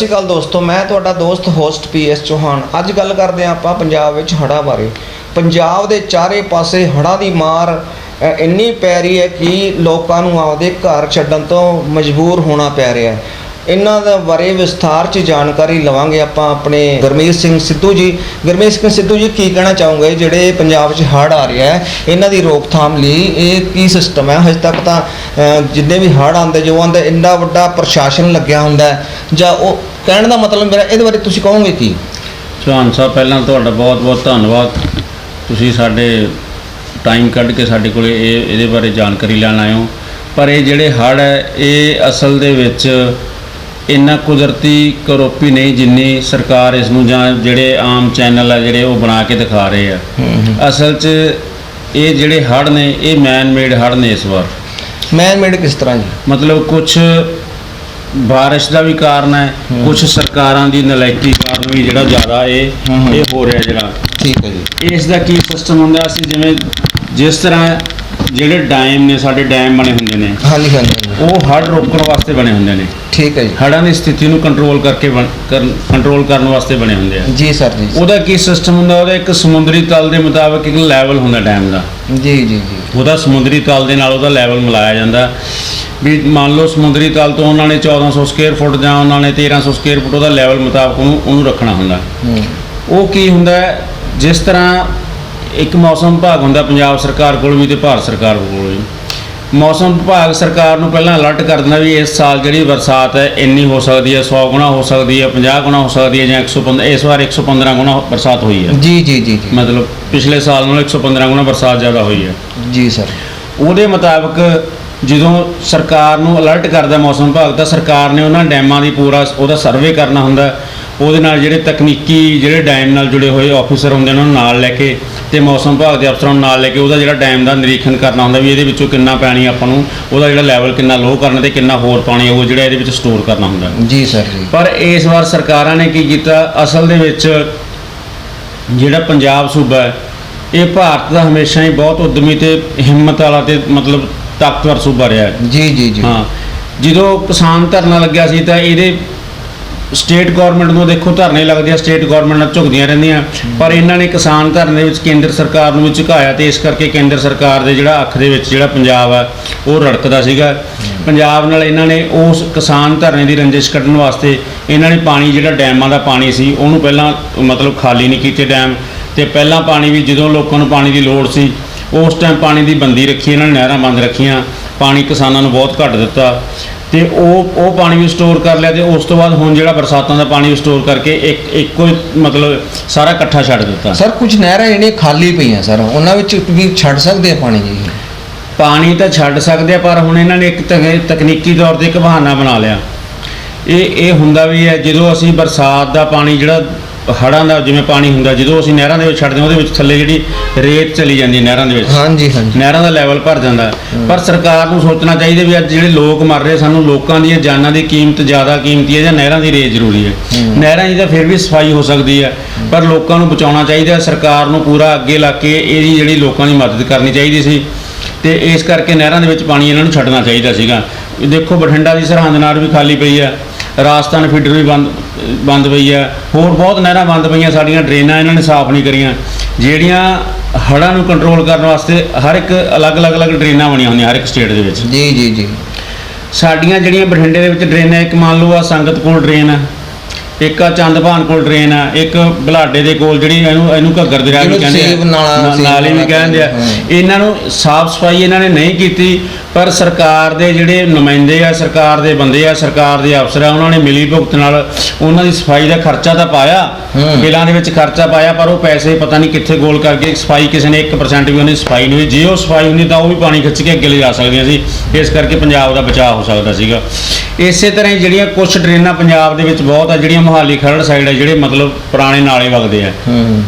ਸਤਿ ਸ਼੍ਰੀ ਅਕਾਲ ਦੋਸਤੋ, ਮੈਂ ਤੁਹਾਡਾ ਦੋਸਤ ਹੋਸਟ ਪੀਐਸ ਚੌਹਾਨ। ਅੱਜ ਗੱਲ ਕਰਦੇ ਹਾਂ ਆਪਾਂ ਪੰਜਾਬ ਵਿੱਚ ਹੜ੍ਹਾਂ ਬਾਰੇ। ਪੰਜਾਬ ਦੇ ਚਾਰੇ ਪਾਸੇ ਹੜ੍ਹਾਂ ਦੀ ਮਾਰ ਇੰਨੀ ਪੈ ਰਹੀ ਹੈ ਕਿ ਲੋਕਾਂ ਨੂੰ ਆਪਦੇ ਘਰ ਛੱਡਣ ਤੋਂ ਮਜਬੂਰ ਹੋਣਾ ਪੈ ਰਿਹਾ ਹੈ। ਇਹਨਾਂ ਦਾ ਬਾਰੇ ਵਿਸਥਾਰ ਚ ਜਾਣਕਾਰੀ ਲਵਾਂਗੇ ਆਪਾਂ ਆਪਣੇ ਗੁਰਮੀਤ ਸਿੰਘ ਸਿੱਧੂ ਜੀ। ਗੁਰਮੀਤ ਸਿੰਘ ਸਿੱਧੂ ਜੀ, ਕੀ ਕਹਿਣਾ ਚਾਹੋਗੇ? ਜਿਹੜੇ ਪੰਜਾਬ 'ਚ ਹੜ੍ਹ ਆ ਰਿਹਾ ਹੈ, ਇਹਨਾਂ ਦੀ ਰੋਕਥਾਮ ਲਈ ਇਹ ਕੀ ਸਿਸਟਮ ਹੈ? ਹਜੇ ਤੱਕ ਤਾਂ ਜਿੰਨੇ ਵੀ ਹੜ੍ਹ ਆਉਂਦੇ, ਜੋ ਆਉਂਦੇ, ਇੰਨਾ ਵੱਡਾ ਪ੍ਰਸ਼ਾਸਨ ਲੱਗਿਆ ਹੁੰਦਾ ਜਾਂ ਉਹ ਕਹਿਣ ਦਾ ਮਤਲਬ ਮੇਰਾ ਇਹਦੇ ਬਾਰੇ ਤੁਸੀਂ ਕਹੋਗੇ ਕੀ? ਚੌਹਾਨ ਸਾਹਿਬ ਪਹਿਲਾਂ ਤੁਹਾਡਾ ਬਹੁਤ-ਬਹੁਤ ਧੰਨਵਾਦ। ਤੁਸੀਂ ਸਾਡੇ ਟਾਈਮ ਕੱਢ ਕੇ ਸਾਡੇ ਕੋਲੇ ਇਹ ਇਹਦੇ ਬਾਰੇ ਜਾਣਕਾਰੀ ਲੈਣ ਆਏ ਹੋ। ਪਰ ਇਹ ਜਿਹੜੇ ਹੜ੍ਹ ਹੈ ਇਹ ਅਸਲ ਦੇ ਵਿੱਚ ਇੰਨਾ ਕੁਦਰਤੀ ਕਰੋਪੀ ਨਹੀਂ ਜਿੰਨੀ ਸਰਕਾਰ ਇਸ ਨੂੰ ਜਾਂ ਜਿਹੜੇ ਆਮ ਚੈਨਲ ਆ ਜਿਹੜੇ ਉਹ ਬਣਾ ਕੇ ਦਿਖਾ ਰਹੇ ਆ। ਅਸਲ 'ਚ ਇਹ ਜਿਹੜੇ ਹੜ੍ਹ ਨੇ ਇਹ ਮੈਨ ਮੇਡ ਹੜ੍ਹ ਨੇ ਇਸ ਵਾਰ। ਮੈਨ ਮੇਡ ਕਿਸ ਤਰ੍ਹਾਂ ਜੀ? ਮਤਲਬ ਕੁਝ ਬਾਰਿਸ਼ ਦਾ ਵੀ ਕਾਰਨ ਹੈ ਕੁਝ ਸਰਕਾਰਾਂ ਦੀ ਨਲਾਇਕੀ ਕਾਰਨ ਵੀ ਜਿਹੜਾ ਜ਼ਿਆਦਾ ਇਹ। ਇਹ ਹੋ ਰਿਹਾ ਜਿਹੜਾ ਠੀਕ ਹੈ ਜੀ। ਇਸ ਦਾ ਕੀ ਸਿਸਟਮ ਹੁੰਦਾ ਸੀ ਜਿਵੇਂ ਜਿਸ ਤਰ੍ਹਾਂ ਜਿਹੜੇ ਡੈਮ ਨੇ ਸਾਡੇ ਡੈਮ ਬਣੇ ਹੁੰਦੇ ਨੇ ਹਾਂਜੀ ਹਾਂਜੀ। ਉਹ ਹੜ੍ਹ ਰੋਕਣ ਵਾਸਤੇ ਬਣੇ ਹੁੰਦੇ ਨੇ। ਠੀਕ ਹੈ ਜੀ। ਹੜ੍ਹਾਂ ਦੀ ਸਥਿਤੀ ਨੂੰ ਕੰਟਰੋਲ ਕਰਕੇ ਕੰਟਰੋਲ ਕਰਨ ਵਾਸਤੇ ਬਣੇ ਹੁੰਦੇ ਆ। ਜੀ ਸਰ ਜੀ। ਉਹਦਾ ਕੀ ਸਿਸਟਮ ਹੁੰਦਾ ਉਹਦਾ ਇੱਕ ਸਮੁੰਦਰੀ ਤਲ ਦੇ ਮੁਤਾਬਕ ਇੱਕ ਲੈਵਲ ਹੁੰਦਾ ਡੈਮ ਦਾ। ਜੀ ਜੀ ਜੀ। ਉਹਦਾ ਸਮੁੰਦਰੀ ਤਲ ਦੇ ਨਾਲ ਉਹਦਾ ਲੈਵਲ ਮਿਲਾਇਆ ਜਾਂਦਾ। ਵੀ ਮੰਨ ਲਓ ਸਮੁੰਦਰੀ ਤਲ ਤੋਂ ਉਹਨਾਂ ਨੇ 1400 ਸਕੁਅਰ ਫੁੱਟ ਜਾਂ ਉਹਨਾਂ ਨੇ 1300 ਸਕੁਅਰ ਫੁੱਟ ਉਹਦਾ ਲੈਵਲ ਮੁਤਾਬਕ ਉਹਨੂੰ ਉਹਨੂੰ ਰੱਖਣਾ ਹੁੰਦਾ। ਉਹ ਕੀ ਹੁੰਦਾ ਜਿਸ ਤਰ੍ਹਾਂ ਇੱਕ ਮੌਸਮ ਵਿਭਾਗ ਹੁੰਦਾ ਪੰਜਾਬ ਸਰਕਾਰ ਕੋਲ ਵੀ ਤੇ ਭਾਰਤ ਸਰਕਾਰ ਕੋਲ ਵੀ। ਮੌਸਮ ਵਿਭਾਗ ਸਰਕਾਰ ਨੂੰ ਪਹਿਲਾਂ ਅਲਰਟ ਕਰ ਦਿੰਦਾ ਵੀ ਇਸ ਸਾਲ ਜਿਹੜੀ ਬਰਸਾਤ ਹੈ ਇੰਨੀ ਹੋ ਸਕਦੀ ਹੈ 100 ਗੁਣਾ ਹੋ ਸਕਦੀ ਹੈ 50 ਗੁਣਾ ਹੋ ਸਕਦੀ ਹੈ ਜਾਂ 115 ਇਸ ਵਾਰ 115 ਗੁਣਾ ਬਰਸਾਤ ਹੋਈ ਹੈ। ਜੀ ਜੀ ਜੀ ਜੀ। ਮਤਲਬ ਪਿਛਲੇ ਸਾਲ ਨਾਲੋਂ 115 ਗੁਣਾ ਬਰਸਾਤ ਜ਼ਿਆਦਾ ਹੋਈ ਹੈ। ਜੀ ਸਰ। ਉਹਦੇ ਮੁਤਾਬਕ ਜਦੋਂ ਸਰਕਾਰ ਨੂੰ ਅਲਰਟ ਕਰਦਾ ਮੌਸਮ ਵਿਭਾਗ ਤਾਂ ਸਰਕਾਰ ਨੇ ਉਹਨਾਂ ਡੈਮਾਂ ਦੀ ਪੂਰਾ ਉਹਦਾ ਸਰਵੇ ਕਰਨਾ ਹੁੰਦਾ। ਉਹਦੇ ਨਾਲ ਜਿਹੜੇ ਤਕਨੀਕੀ ਜਿਹੜੇ ਡੈਮ ਨਾਲ ਜੁੜੇ ਹੋਏ ਆਫੀਸਰ ਹੁੰਦੇ ਉਹਨਾਂ ਨੂੰ ਨਾਲ ਲੈ ਕੇ ਤੇ ਮੌਸਮ ਵਿਭਾਗ ਦੇ ਅਫਸਰਾਂ ਨੂੰ ਨਾਲ ਲੈ ਕੇ ਉਹਦਾ ਜਿਹੜਾ ਡੈਮ ਦਾ ਨਿਰੀਖਣ ਕਰਨਾ ਹੁੰਦਾ ਵੀ ਇਹਦੇ ਵਿੱਚੋਂ ਕਿੰਨਾ ਪਾਣੀ ਆਪਾਂ ਨੂੰ ਉਹਦਾ ਜਿਹੜਾ ਲੈਵਲ ਕਿੰਨਾ ਲੋ ਕਰਨਾ ਤੇ ਕਿੰਨਾ ਹੋਰ ਪਾਣੀ ਉਹ ਜਿਹੜਾ ਇਹਦੇ ਵਿੱਚ ਸਟੋਰ ਕਰਨਾ ਹੁੰਦਾ। ਜੀ ਸਰ ਜੀ। ਪਰ ਇਸ ਵਾਰ ਸਰਕਾਰਾਂ ਨੇ ਕੀ ਕੀਤਾ? ਅਸਲ ਦੇ ਵਿੱਚ ਜਿਹੜਾ ਪੰਜਾਬ ਸੂਬਾ ਹੈ ਇਹ ਭਾਰਤ ਦਾ ਹਮੇਸ਼ਾ ਹੀ ਬਹੁਤ ਉਦਮੀ ਤੇ ਹਿੰਮਤ ਵਾਲਾ ਤੇ ਮਤਲਬ ਤਾਕਤਵਰ ਸੂਬਾ ਰਿਹਾ ਹੈ। ਜੀ ਜੀ ਜੀ। ਹਾਂ। ਜਦੋਂ ਕਿਸਾਨ ਧਰਨਾ ਲੱਗਿਆ ਸੀ ਤਾਂ ਇਹਦੇ ਸਟੇਟ ਗਵਰਨਮੈਂਟ ਨੂੰ ਦੇਖੋ ਧਰਨੇ ਲੱਗਦੇ ਆ ਸਟੇਟ ਗਵਰਨਮੈਂਟ ਨਾਲ ਝੁਕਦੀਆਂ ਰਹਿੰਦੀਆਂ। ਪਰ ਇਹਨਾਂ ਨੇ ਕਿਸਾਨ ਧਰਨੇ ਵਿੱਚ ਕੇਂਦਰ ਸਰਕਾਰ ਨੂੰ ਵੀ ਝੁਕਾਇਆ ਤੇ ਇਸ ਕਰਕੇ ਕੇਂਦਰ ਸਰਕਾਰ ਦੇ ਜਿਹੜਾ ਅੱਖ ਦੇ ਵਿੱਚ ਜਿਹੜਾ ਪੰਜਾਬ ਆ ਉਹ ਰੜਕਦਾ ਸੀਗਾ। ਪੰਜਾਬ ਨਾਲ ਇਹਨਾਂ ਨੇ ਉਸ ਕਿਸਾਨ ਧਰਨੇ ਦੀ ਰੰਜਿਸ਼ ਕੱਢਣ ਵਾਸਤੇ ਇਹਨਾਂ ਨੇ ਪਾਣੀ ਜਿਹੜਾ ਡੈਮਾਂ ਦਾ ਪਾਣੀ ਸੀ ਉਹਨੂੰ ਪਹਿਲਾਂ ਮਤਲਬ ਖਾਲੀ ਨਹੀਂ ਕੀਤੇ ਡੈਮ ਤੇ ਪਹਿਲਾਂ ਪਾਣੀ ਵੀ ਜਦੋਂ ਲੋਕਾਂ ਨੂੰ ਪਾਣੀ ਦੀ ਲੋੜ ਸੀ ਉਸ ਟਾਈਮ ਪਾਣੀ ਦੀ ਬੰਦੀ ਰੱਖੀ ਇਹਨਾਂ ਨੇ ਨਹਿਰਾਂ ਬੰਦ ਰੱਖੀਆਂ ਪਾਣੀ ਕਿਸਾਨਾਂ ਨੂੰ ਬਹੁਤ ਘੱਟ ਦਿੱਤਾ ਤੇ ਉਹ ਉਹ ਪਾਣੀ ਵੀ ਸਟੋਰ ਕਰ ਲਿਆ ਤੇ ਉਸ ਤੋਂ ਬਾਅਦ ਹੁਣ ਜਿਹੜਾ ਬਰਸਾਤਾਂ ਦਾ ਪਾਣੀ ਸਟੋਰ ਕਰਕੇ ਇੱਕ ਇੱਕੋ ਹੀ ਮਤਲਬ ਸਾਰਾ ਇਕੱਠਾ ਛੱਡ ਦਿੱਤਾ। ਸਰ ਕੁਝ ਨਹਿਰਾਂ ਜਿਹੜੀਆਂ ਖਾਲੀ ਪਈਆਂ ਸਰ ਉਹਨਾਂ ਵਿੱਚ ਵੀ ਛੱਡ ਸਕਦੇ ਆ ਪਾਣੀ ਜੀ? ਪਾਣੀ ਤਾਂ ਛੱਡ ਸਕਦੇ ਆ ਪਰ ਹੁਣ ਇਹਨਾਂ ਨੇ ਇੱਕ ਤਕ- ਤਕਨੀਕੀ ਤੌਰ ਤੇ ਇੱਕ ਬਹਾਨਾ ਬਣਾ ਲਿਆ। ਇਹ ਇਹ ਹੁੰਦਾ ਵੀ ਹੈ ਜਦੋਂ ਅਸੀਂ ਬਰਸਾਤ ਦਾ ਪਾਣੀ ਜਿਹੜਾ ਹੜ੍ਹਾਂ ਦਾ ਜਿਵੇਂ ਪਾਣੀ ਹੁੰਦਾ ਜਦੋਂ ਅਸੀਂ ਨਹਿਰਾਂ ਦੇ ਵਿੱਚ ਛੱਡਦੇ ਹਾਂ ਉਹਦੇ ਵਿੱਚ ਥੱਲੇ ਜਿਹੜੀ ਰੇਤ ਚਲੀ ਜਾਂਦੀ ਹੈ ਨਹਿਰਾਂ ਦੇ ਵਿੱਚ। ਹਾਂਜੀ ਹਾਂਜੀ। ਨਹਿਰਾਂ ਦਾ ਲੈਵਲ ਭਰ ਜਾਂਦਾ। ਪਰ ਸਰਕਾਰ ਨੂੰ ਸੋਚਣਾ ਚਾਹੀਦਾ ਵੀ ਅੱਜ ਜਿਹੜੇ ਲੋਕ ਮਰ ਰਹੇ ਸਾਨੂੰ ਲੋਕਾਂ ਦੀਆਂ ਜਾਨਾਂ ਦੀ ਕੀਮਤ ਜ਼ਿਆਦਾ ਕੀਮਤੀ ਹੈ ਜਾਂ ਨਹਿਰਾਂ ਦੀ ਰੇਤ ਜ਼ਰੂਰੀ ਹੈ। ਨਹਿਰਾਂ ਦੀ ਤਾਂ ਫਿਰ ਵੀ ਸਫ਼ਾਈ ਹੋ ਸਕਦੀ ਹੈ ਪਰ ਲੋਕਾਂ ਨੂੰ ਬਚਾਉਣਾ ਚਾਹੀਦਾ ਹੈ। ਸਰਕਾਰ ਨੂੰ ਪੂਰਾ ਅੱਗੇ ਲਾ ਕੇ ਇਹਦੀ ਜਿਹੜੀ ਲੋਕਾਂ ਦੀ ਮਦਦ ਕਰਨੀ ਚਾਹੀਦੀ ਸੀ। ਤੇ ਇਸ ਕਰਕੇ ਨਹਿਰਾਂ ਦੇ ਵਿੱਚ ਪਾਣੀ ਇਹਨਾਂ ਨੂੰ ਛੱਡਣਾ ਚਾਹੀਦਾ ਸੀਗਾ। ਦੇਖੋ ਬਠਿੰਡਾ ਦੀ ਸਰਹੰਦ ਨਹਿਰ ਵੀ ਖਾਲੀ ਪਈ ਹੈ। ਰਾਜਸਥਾਨ ਫੀਡਰ ਵੀ ਬੰਦ ਬੰਦ ਪਈ ਹੈ ਹੋਰ ਬਹੁਤ ਨਹਿਰਾਂ ਬੰਦ ਪਈਆਂ ਸਾਡੀਆਂ ਡਰੇਨਾਂ ਇਹਨਾਂ ਨੇ ਸਾਫ਼ ਨਹੀਂ ਕਰੀਆਂ। ਜਿਹੜੀਆਂ ਹੜ੍ਹਾਂ ਨੂੰ ਕੰਟਰੋਲ ਕਰਨ ਵਾਸਤੇ ਹਰ ਇੱਕ ਅਲੱਗ-ਅਲੱਗ ਅਲੱਗ ਡਰੇਨਾਂ ਬਣੀਆਂ ਹੁੰਦੀਆਂ ਹਰ ਇੱਕ ਸਟੇਟ ਦੇ ਵਿੱਚ। ਜੀ ਜੀ ਜੀ। ਸਾਡੀਆਂ ਜਿਹੜੀਆਂ ਬਠਿੰਡੇ ਦੇ ਵਿੱਚ ਡਰੇਨਾਂ ਇੱਕ ਮੰਨ ਲਓ ਆ ਸੰਗਤ ਕੋਲ ਡਰੇਨ ਆ। ਇੱਕ ਆ ਚੰਦਭਾਨ ਕੋਲ ਡਰੇਨ ਆ ਇੱਕ ਬਲਾਡੇ ਦੇ ਕੋਲ ਜਿਹੜੀ ਇਹਨੂੰ ਇਹਨੂੰ ਘੱਗਰ ਦਰਿਆ ਵੀ ਕਹਿੰਦੇ ਸੇਬ ਨਾਲਾ- ਵੀ ਕਹਿੰਦੇ ਆ। ਇਹਨਾਂ ਨੂੰ ਸਾਫ਼ ਸਫ਼ਾਈ ਇਹਨਾਂ ਨੇ ਨਹੀਂ ਕੀਤੀ ਪਰ ਸਰਕਾਰ ਦੇ ਜਿਹੜੇ ਨੁਮਾਇੰਦੇ ਆ ਸਰਕਾਰ ਦੇ ਬੰਦੇ ਆ ਸਰਕਾਰ ਦੇ ਅਫਸਰ ਆ ਉਹਨਾਂ ਨੇ ਮਿਲੀ ਭੁਗਤ ਨਾਲ ਉਹਨਾਂ ਦੀ ਸਫ਼ਾਈ ਦਾ ਖਰਚਾ ਤਾਂ ਪਾਇਆ। ਬਿੱਲਾਂ ਦੇ ਵਿੱਚ ਖਰਚਾ ਪਾਇਆ ਪਰ ਉਹ ਪੈਸੇ ਪਤਾ ਨਹੀਂ ਕਿੱਥੇ ਗੋਲ ਕਰਕੇ ਸਫ਼ਾਈ ਕਿਸੇ ਨੇ 1% ਵੀ ਉਹਨੇ ਸਫ਼ਾਈ ਨਹੀਂ ਜੇ ਉਹ ਸਫ਼ਾਈ ਹੁੰਦੀ ਤਾਂ ਉਹ ਵੀ ਪਾਣੀ ਖਿੱਚ ਕੇ ਅੱਗੇ ਲਿਜਾ ਸਕਦੀਆਂ ਸੀ। ਇਸ ਕਰਕੇ ਪੰਜਾਬ ਦਾ ਬਚਾਅ ਹੋ ਸਕਦਾ ਸੀਗਾ। ਇਸੇ ਤਰ੍ਹਾਂ ਜਿਹੜੀਆਂ ਕੁਝ ਡਰੇਨਾਂ ਪੰਜਾਬ ਦੇ ਵਿੱਚ ਬਹੁਤ ਆ ਜਿਹੜੀਆਂ ਮੁਹਾਲੀ ਖਰੜ ਸਾਈਡ ਆ ਜਿਹੜੇ ਮਤਲਬ ਪੁਰਾਣੇ ਨਾਲੇ ਵਗਦੇ ਆ। ਹੂੰ।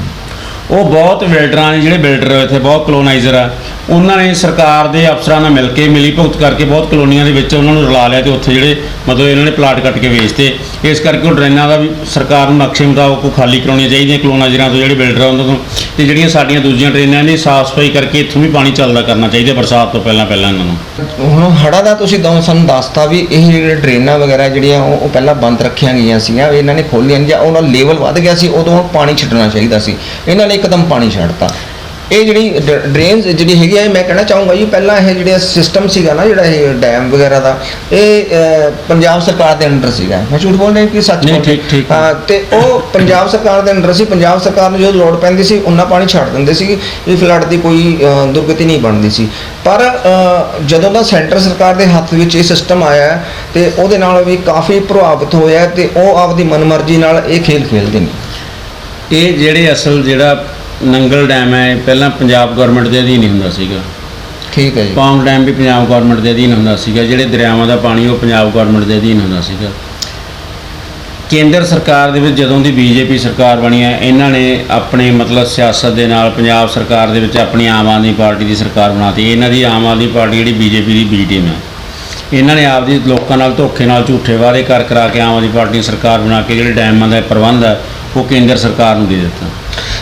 ਉਹ ਬਹੁਤ ਬਿਲਡਰਾਂ ਨੇ ਜਿਹੜੇ ਬਿਲਡਰ ਇੱਥੇ ਬਹੁਤ ਕਲੋਨਾਈਜ਼ਰ ਆ। ਉਹਨਾਂ ਨੇ ਸਰਕਾਰ ਦੇ ਅਫਸਰਾਂ ਨਾਲ ਮਿਲ ਕੇ, ਮਿਲੀ ਭੁਗਤ ਕਰਕੇ ਬਹੁਤ ਕਲੋਨੀਆਂ ਦੇ ਵਿੱਚ ਉਹਨਾਂ ਨੂੰ ਰਲਾ ਲਿਆ ਤੇ ਉੱਥੇ ਜਿਹੜੇ ਮਤਲਬ ਇਹਨਾਂ ਨੇ ਪਲਾਟ ਕੱਟ ਕੇ ਵੇਚਤੇ। ਇਸ ਕਰਕੇ ਉਹ ਡਰੇਨਾਂ ਦਾ ਵੀ ਸਰਕਾਰ ਨੂੰ ਨਕਸ਼ੇ ਮੁਤਾਬਕ ਉਹ ਖਾਲੀ ਕਰਾਉਣੀਆਂ ਚਾਹੀਦੀਆਂ, ਕਲੋਨਾ ਜਿਹੜਾਂ ਤੋਂ ਜਿਹੜੇ ਬਿਲਡਰ ਆ ਉਹਨਾਂ ਤੋਂ। ਤੇ ਜਿਹੜੀਆਂ ਸਾਡੀਆਂ ਦੂਜੀਆਂ ਡਰੇਨਾਂ ਨੇ, ਸਾਫ਼ ਸਫ਼ਾਈ ਕਰਕੇ ਇੱਥੋਂ ਵੀ ਪਾਣੀ ਚੱਲਦਾ ਕਰਨਾ ਚਾਹੀਦਾ ਬਰਸਾਤ ਤੋਂ ਪਹਿਲਾਂ ਪਹਿਲਾਂ ਇਹਨਾਂ ਨੂੰ। ਹੁਣ ਹੜਾ ਦਾ ਤੁਸੀਂ ਦੋ ਸਾਨੂੰ ਦੱਸਤਾ ਵੀ ਇਹ ਜਿਹੜੇ ਡਰੇਨਾਂ ਵਗੈਰਾ ਜਿਹੜੀਆਂ ਉਹ ਪਹਿਲਾਂ ਬੰਦ ਰੱਖੀਆਂ ਗਈਆਂ ਸੀਗੀਆਂ ਇਹਨਾਂ ਨੇ ਖੋਲੀਆਂ ਜਾਂ ਉਹਨਾਂ ਲੈਵਲ ਵੱਧ ਗਿਆ ਸੀ, ਉਦੋਂ ਹੁਣ ਪਾਣੀ ਛੱਡਣਾ ਚਾਹੀਦਾ ਸੀ। ਇਹਨਾਂ ਨੇ ਇੱਕਦਮ ਪਾਣੀ ਛੱਡਤਾ ਇਹ ਜਿਹੜੀ ਡਰੇਨਸ ਜਿਹੜੀ ਹੈਗੀ ਆ ਇਹ ਮੈਂ ਕਹਿਣਾ ਚਾਹੂੰਗਾ ਜੀ ਪਹਿਲਾਂ ਇਹ ਜਿਹੜਾ ਸਿਸਟਮ ਸੀਗਾ ਨਾ ਜਿਹੜਾ ਇਹ ਡੈਮ ਵਗੈਰਾ ਦਾ ਇਹ ਪੰਜਾਬ ਸਰਕਾਰ ਦੇ ਅੰਡਰ ਸੀਗਾ ਮੈਂ ਝੂਠ ਬੋਲ ਰਿਹਾ ਕਿ ਸੱਚ ਨਹੀਂ, ਬੋਲ ਰਿਹਾ? ਠੀਕ- ਠੀਕ। ਤੇ ਉਹ ਪੰਜਾਬ ਸਰਕਾਰ ਦੇ ਅੰਡਰ ਸੀ ਪੰਜਾਬ ਸਰਕਾਰ ਨੂੰ ਜਦੋਂ ਲੋੜ ਪੈਂਦੀ ਸੀ ਉਹਨਾਂ ਪਾਣੀ ਛੱਡ ਦਿੰਦੇ ਸੀ ਇਹ ਫਲੱਡ ਦੀ ਕੋਈ ਦੁਰਗਤੀ ਨਹੀਂ ਬਣਦੀ ਸੀ ਪਰ ਜਦੋਂ ਦਾ ਸੈਂਟਰ ਸਰਕਾਰ ਦੇ ਹੱਥ ਵਿੱਚ ਇਹ ਸਿਸਟਮ ਆਇਆ ਹੈ, ਤੇ ਉਹਦੇ ਨਾਲ ਵੀ ਕਾਫੀ ਪ੍ਰਭਾਵਿਤ ਹੋਇਆ ਤੇ ਉਹ ਆਪਦੀ ਮਨਮਰਜ਼ੀ ਨਾਲ ਇਹ ਖੇਲ ਖੇਲਦੇ ਨੇ ਇਹ ਜਿਹੜੇ ਅਸਲ ਜਿਹੜਾ ਨੰਗਲ ਡੈਮ ਹੈ ਪਹਿਲਾਂ ਪੰਜਾਬ ਗਵਰਨਮੈਂਟ ਦੇ ਅਧੀਨ ਹੀ ਹੁੰਦਾ ਸੀਗਾ। ਠੀਕ ਹੈ ਜੀ। ਪੌਂਗ ਡੈਮ ਵੀ ਪੰਜਾਬ ਗਵਰਨਮੈਂਟ ਦੇ ਅਧੀਨ ਹੁੰਦਾ ਸੀਗਾ ਜਿਹੜੇ ਦਰਿਆਵਾਂ ਦਾ ਪਾਣੀ ਉਹ ਪੰਜਾਬ ਗਵਰਨਮੈਂਟ ਦੇ ਅਧੀਨ ਹੁੰਦਾ ਸੀਗਾ। ਕੇਂਦਰ ਸਰਕਾਰ ਦੇ ਵਿੱਚ ਜਦੋਂ ਦੀ ਬੀਜੇਪੀ ਸਰਕਾਰ ਬਣੀ ਹੈ ਇਹਨਾਂ ਨੇ ਆਪਣੇ ਮਤਲਬ ਸਿਆਸਤ ਦੇ ਨਾਲ ਪੰਜਾਬ ਸਰਕਾਰ ਦੇ ਵਿੱਚ ਆਪਣੀ ਆਮ ਆਦਮੀ ਪਾਰਟੀ ਦੀ ਸਰਕਾਰ ਬਣਾਤੀ। ਇਹਨਾਂ ਦੀ ਆਮ ਆਦਮੀ ਪਾਰਟੀ ਜਿਹੜੀ ਬੀਜੇਪੀ ਦੀ ਬੀ ਟੀਮ ਹੈ। ਇਹਨਾਂ ਨੇ ਆਪਦੀ ਲੋਕਾਂ ਨਾਲ ਧੋਖੇ ਨਾਲ ਝੂਠੇ ਵਾਅਦੇ ਕਰ ਕਰਾ ਕੇ ਆਮ ਆਦਮੀ ਪਾਰਟੀ ਦੀ ਸਰਕਾਰ ਬਣਾ ਕੇ ਜਿਹੜੇ ਡੈਮਾਂ ਦਾ ਪ੍ਰਬੰਧ ਹੈ ਉਹ ਕੇਂਦਰ ਸਰਕਾਰ ਨੂੰ ਦੇ ਦਿੱਤਾ।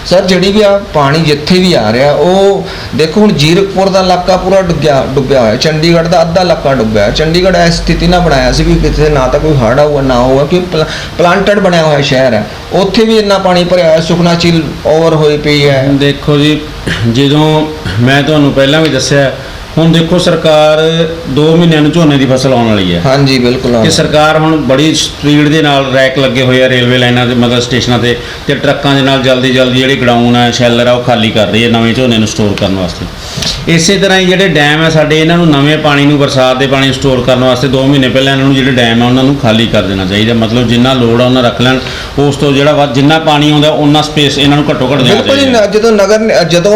ਸਰ, ਜਿਹੜੀ ਵੀ ਆ ਪਾਣੀ ਜਿੱਥੇ ਵੀ ਆ ਰਿਹਾ, ਉਹ ਦੇਖੋ ਹੁਣ ਜੀਰਕਪੁਰ ਦਾ ਇਲਾਕਾ ਪੂਰਾ ਡੁੱਬਿਆ ਡੁੱਬਿਆ ਹੋਇਆ। ਚੰਡੀਗੜ੍ਹ ਦਾ ਅੱਧਾ ਇਲਾਕਾ ਡੁੱਬਿਆ ਚੰਡੀਗੜ੍ਹ ਇਸ ਸਥਿਤੀ ਨਾਲ ਬਣਾਇਆ ਸੀ ਵੀ ਕਿਤੇ ਨਾ ਤਾਂ ਕੋਈ ਹੜ੍ਹ ਆਊਗਾ, ਨਾ ਹੋਊਗਾ ਕਿ ਪਲਾਂਟਡ ਬਣਿਆ ਹੋਇਆ ਸ਼ਹਿਰ ਹੈ। ਉੱਥੇ ਵੀ ਇੰਨਾ ਪਾਣੀ ਭਰਿਆ ਹੋਇਆ, ਸੁਖਨਾ ਝੀਲ ਓਵਰ ਹੋਈ ਪਈ ਹੈ। ਦੇਖੋ ਜੀ, ਜਦੋਂ ਮੈਂ ਤੁਹਾਨੂੰ ਪਹਿਲਾਂ ਵੀ ਦੱਸਿਆ ਹੁਣ ਦੇਖੋ ਸਰਕਾਰ 2 ਮਹੀਨਿਆਂ ਨੂੰ ਝੋਨੇ ਦੀ ਫਸਲ ਆਉਣ ਵਾਲੀ ਹੈ। ਹਾਂਜੀ ਬਿਲਕੁਲ ਕਿ ਸਰਕਾਰ ਹੁਣ ਬੜੀ ਸਪੀਡ ਦੇ ਨਾਲ ਰੈਕ ਲੱਗੇ ਹੋਏ ਆ ਰੇਲਵੇ ਲਾਈਨਾਂ ਤੇ ਮਤਲਬ ਸਟੇਸ਼ਨਾਂ ਤੇ ਤੇ ਟਰੱਕਾਂ ਦੇ ਨਾਲ ਜਲਦੀ ਜਲਦੀ ਜਿਹੜੇ ਗਡਾਊਨ ਆ ਸ਼ੈਲਰ ਆ ਉਹ ਖਾਲੀ ਕਰ ਰਹੀ ਹੈ ਨਵੇਂ ਝੋਨੇ ਨੂੰ ਸਟੋਰ ਕਰਨ ਵਾਸਤੇ। ਇਸੇ ਤਰ੍ਹਾਂ ਹੀ ਜਿਹੜੇ ਡੈਮ ਆ ਸਾਡੇ ਇਹਨਾਂ ਨੂੰ ਨਵੇਂ ਪਾਣੀ ਨੂੰ ਬਰਸਾਤ ਦੇ ਪਾਣੀ ਨੂੰ ਸਟੋਰ ਕਰਨ ਵਾਸਤੇ 2 ਮਹੀਨੇ ਪਹਿਲਾਂ ਇਹਨਾਂ ਨੂੰ ਜਿਹੜੇ ਡੈਮ ਆ ਉਹਨਾਂ ਨੂੰ ਖਾਲੀ ਕਰ ਦੇਣਾ ਚਾਹੀਦਾ। ਮਤਲਬ ਜਿੰਨਾ ਲੋੜ ਆ ਉਹਨਾਂ ਰੱਖ ਲੈਣ। ਉਸ ਤੋਂ ਜਿਹੜਾ ਵੱਧ ਜਿੰਨਾ ਪਾਣੀ ਆਉਂਦਾ ਉਹਨਾਂ ਸਪੇਸ ਇਹਨਾਂ ਨੂੰ ਘੱਟੋ ਘੱਟ ਦੇਣਾ ਬਿਲਕੁਲ ਚਾਹੀਦਾ। ਨ- ਜਦੋਂ ਨਗਰ ਜਦੋਂ